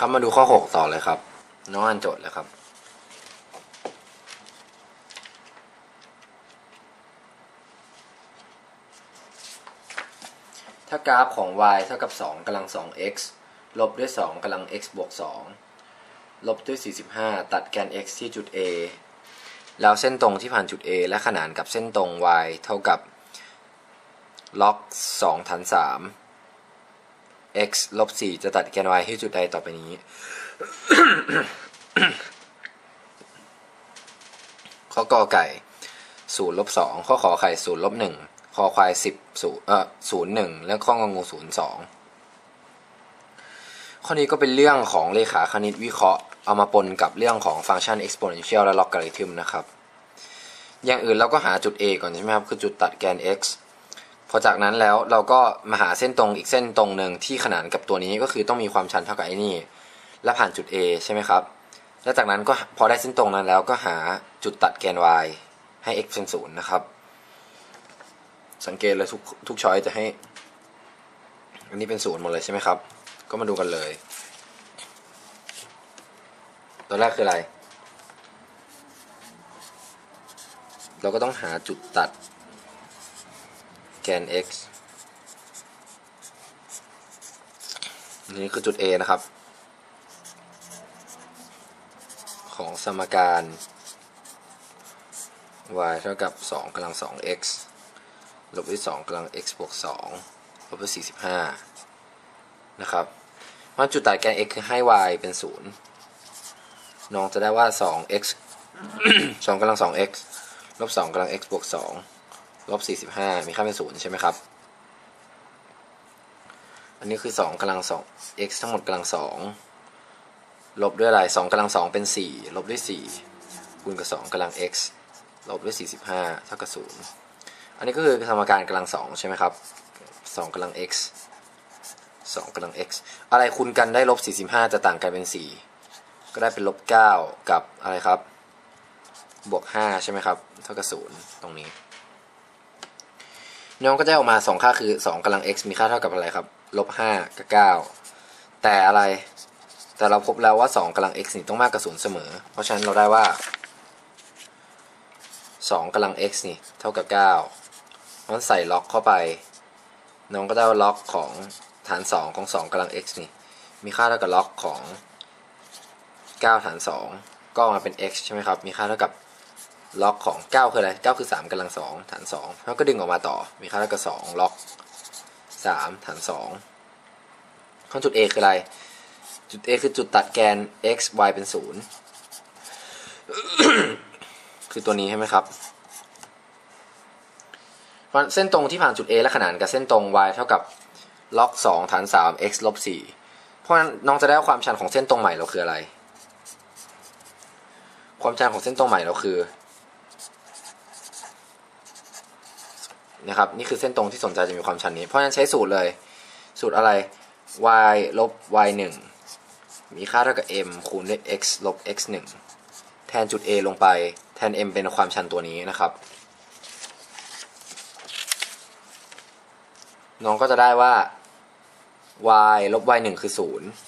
ครับมาดูข้อ 6 ต่อเลยครับ น้องอ่านโจทย์เลยครับ ถ้ากราฟของ y เท่ากับ 2กำลัง 2x ลบด้วย 2กำลัง x บวก 2 ลบด้วย 45 ตัดแกน x ที่จุด A แล้วเส้นตรงที่ผ่านจุด A และขนานกับเส้นตรง y เท่ากับล็อก2ฐาน3 x ลบ4จะตัดแกน y ที่จุดใดต่อไปนี้ ข้อกอไก่ศูนย์ลบสองข้อขอไข่ศูนย์ลบหนึ่งคอควายสิบศูนย์เอ่อศูนย์หนึ่งและข้องงูศูนย์สองข้อนี้ก็เป็นเรื่องของเลขาคณิตวิเคราะห์ เอามาปนกับเรื่องของฟังก์ชัน exponential และ logarithm นะครับ อย่างอื่นเราก็หาจุด A ก่อนใช่ไหมครับ คือจุดตัดแกน x พอจากนั้นแล้วเราก็มาหาเส้นตรงอีกเส้นตรงหนึ่งที่ขนานกับตัวนี้ก็คือต้องมีความชันเท่ากับไอ้นี่ และผ่านจุด A ใช่ไหมครับ แล้วจากนั้นก็พอได้เส้นตรงนั้นแล้วก็หาจุดตัดแกน y ให้ x เป็นศูนย์นะครับ สังเกตเลยทุกทุกช้อยจะให้ อันนี้เป็นศูนย์หมดเลยใช่ไหมครับ ก็มาดูกันเลย ตัวแรกคืออะไร เราก็ต้องหาจุดตัด แกน x นนี้คือจุด A นะครับ ของสมการ y เท่ากับ 2กำลัง 2x ลบด้วย2กำลัง x บวก 2 ลบด้วย 45 นะครับเพราจุดตัดแกน x คือให้ y เป็น 0 น้องจะได้ว่า 2x 2กำลัง 2x ลบ 2กำลัง x บวก 2 ลบ45มีค่าเป็น0ใช่ไหมครับ อันนี้คือ2กำลัง 2x ทั้งหมดกำลัง2ลบด้วยอะไร2กำลัง2เป็น4ลบด้วย4คูณกับ2กำลัง x ลบด้วย45เท่ากับ0อันนี้ก็คือสมการกำลัง2ใช่ไหมครับ2กำลัง x 2กำลัง x อะไรคูณกันได้ลบ45จะต่างกันเป็น4ก็ได้เป็นลบ9กับอะไรครับ บวก5ใช่ไหมครับ เท่ากับ0ตรงนี้ น้องก็จะออกมา2ค่าคือ2กำลัง x มีค่าเท่ากับอะไรครับลบ5กับ9แต่อะไรแต่เราพบแล้วว่า2กำลัง x นี่ต้องมากกว่า0เสมอ เพราะฉะนั้นเราได้ว่า2กำลัง x นี่เท่ากับ9เพรามันใส่ล็อกเข้าไป น้องก็ได้ว่าล็อกของฐาน2ของ2กำลัง x นี่มีค่าเท่ากับล็อกของ 9 ฐาน 2 ก็ออกมาเป็น x ใช่ไหมครับ มีค่าเท่ากับ ล็อกของ9คืออะไร9คือ3กำลัง2ฐาน2แล้วก็ดึงออกมาต่อมีค่าเท่ากับ2ล็อก3ฐาน2ข้อจุด A คืออะไร จุด A คือจุดตัดแกน x y เป็น 0 คือตัวนี้ใช่ไหมครับเส้นตรงที่ผ่านจุด A และขนานกับเส้นตรง y เท่ากับล็อก2ฐาน3 x ลบ4เพราะนั้นน้องจะได้ความชันของเส้นตรงใหม่เราคืออะไร ความชันของเส้นตรงใหม่เราคือ นะครับนี่คือเส้นตรงที่สนใจจะมีความชันนี้ เพราะฉะนั้นใช้สูตรเลย สูตรอะไร y ลบ y 1มีค่าเท่ากับ m คูณด้วย x ลบ x 1แทนจุด A ลงไป แทน m เป็นความชันตัวนี้นะครับ น้องก็จะได้ว่า y ลบ y 1คือ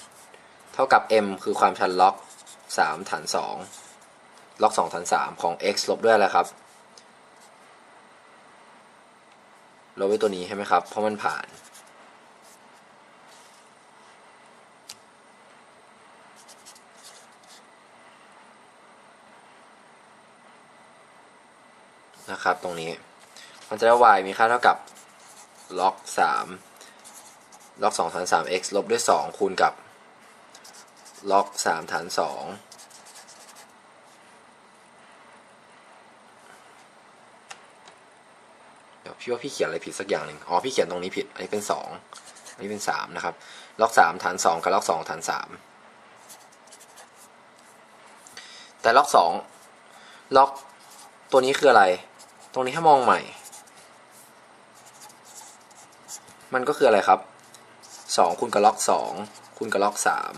0 เท่ากับ m คือความชันล็อก 3 ฐาน 2 ล็อก 2 ฐาน 3 ของ x ลบด้วยอะไรครับ ลบไว้ตัวนี้ใช่ไหมครับ เพราะมันผ่าน นะครับ ตรงนี้ มันจะได้ y มีค่าเท่ากับล็อก3ล็อก2ฐาน3 x ลบด้วย2คูณกับล็อก3ฐาน2 เดี๋ยวพี่ว่าพี่เขียนอะไรผิดสักอย่างหนึ่งอ๋อพี่เขียนตรงนี้ผิด อันนี้เป็น2อันนี้เป็น3นะครับ ล็อก3ฐาน2กับล็อก2ฐาน3แต่ล็อก2ล็อกตัวนี้คืออะไร ตรงนี้ถ้ามองใหม่ มันก็คืออะไรครับสองคูณกับล็อกสองคูณกับล็อกสาม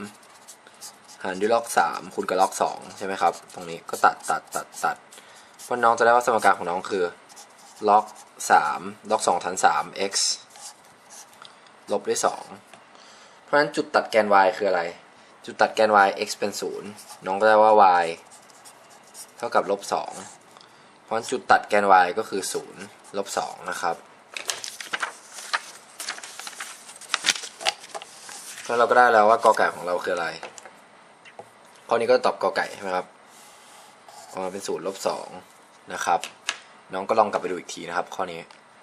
หารด้วยล็อกสามคูณกับล็อกสองใช่ไหมครับ ตรงนี้ก็ตัดตัดตัดตัดเพราะน้องจะได้ว่าสมการของน้องคือ ล็อกสามล็อกสองฐานสาม x ลบด้วยสองเพราะฉะนั้นจุดตัดแกน y คืออะไร จุดตัดแกน y x เป็นศูนย์น้องก็ได้ว่า y เท่ากับลบสองเพราะฉะนั้นจุดตัดแกน y ก็คือศูนย์ลบสองนะครับแล้วเราก็ได้แล้วว่ากอไก่ของเราคืออะไร ข้อนี้ก็ตอบกอไก่ใช่ไหมครับออกมาเป็นศูนย์ลบสองนะครับ น้องก็ลองกลับไปดูอีกทีนะครับข้อนี้